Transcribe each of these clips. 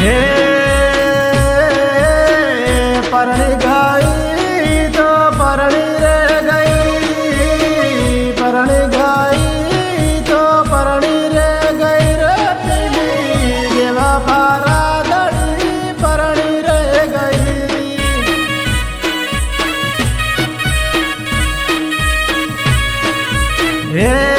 હે, પરણી ગઈ તો પરણી રે ગઈ, પરણી ગઈ તો પરણી રે ગઈ રે પીડી ગેવા પારા દડી પરણી રે ગઈ. હે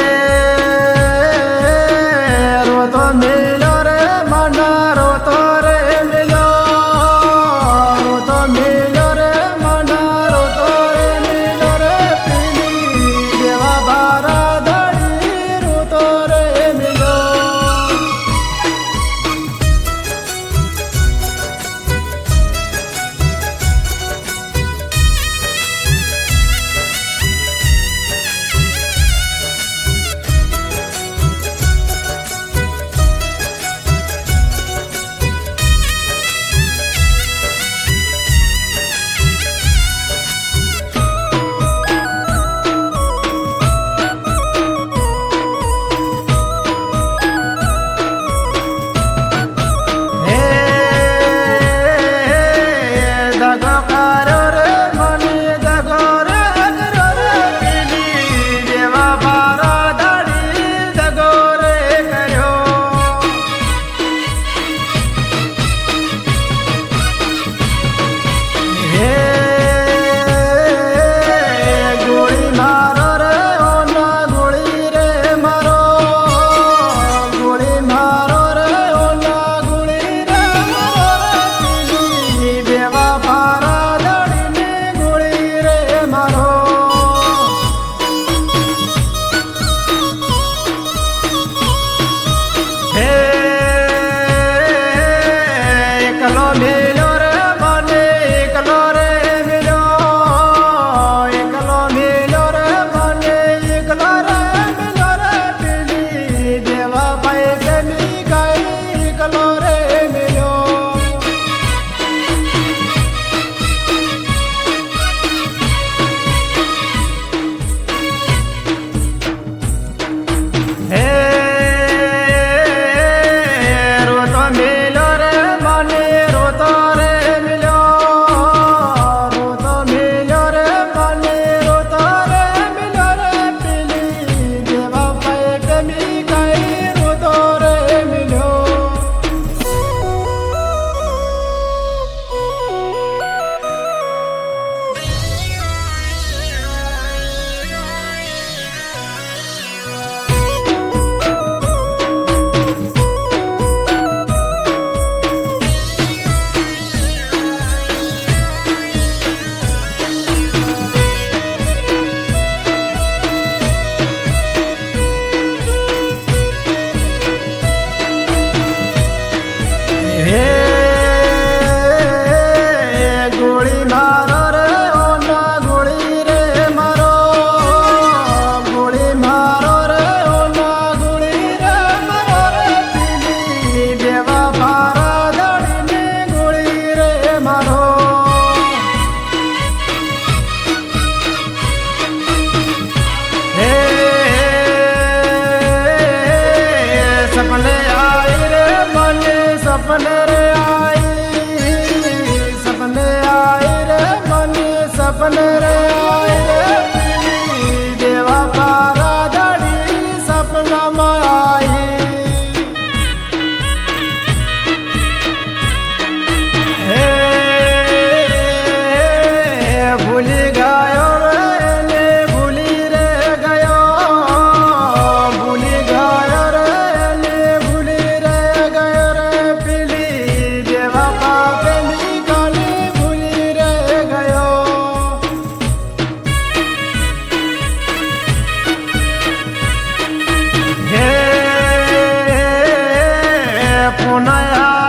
કોનાયા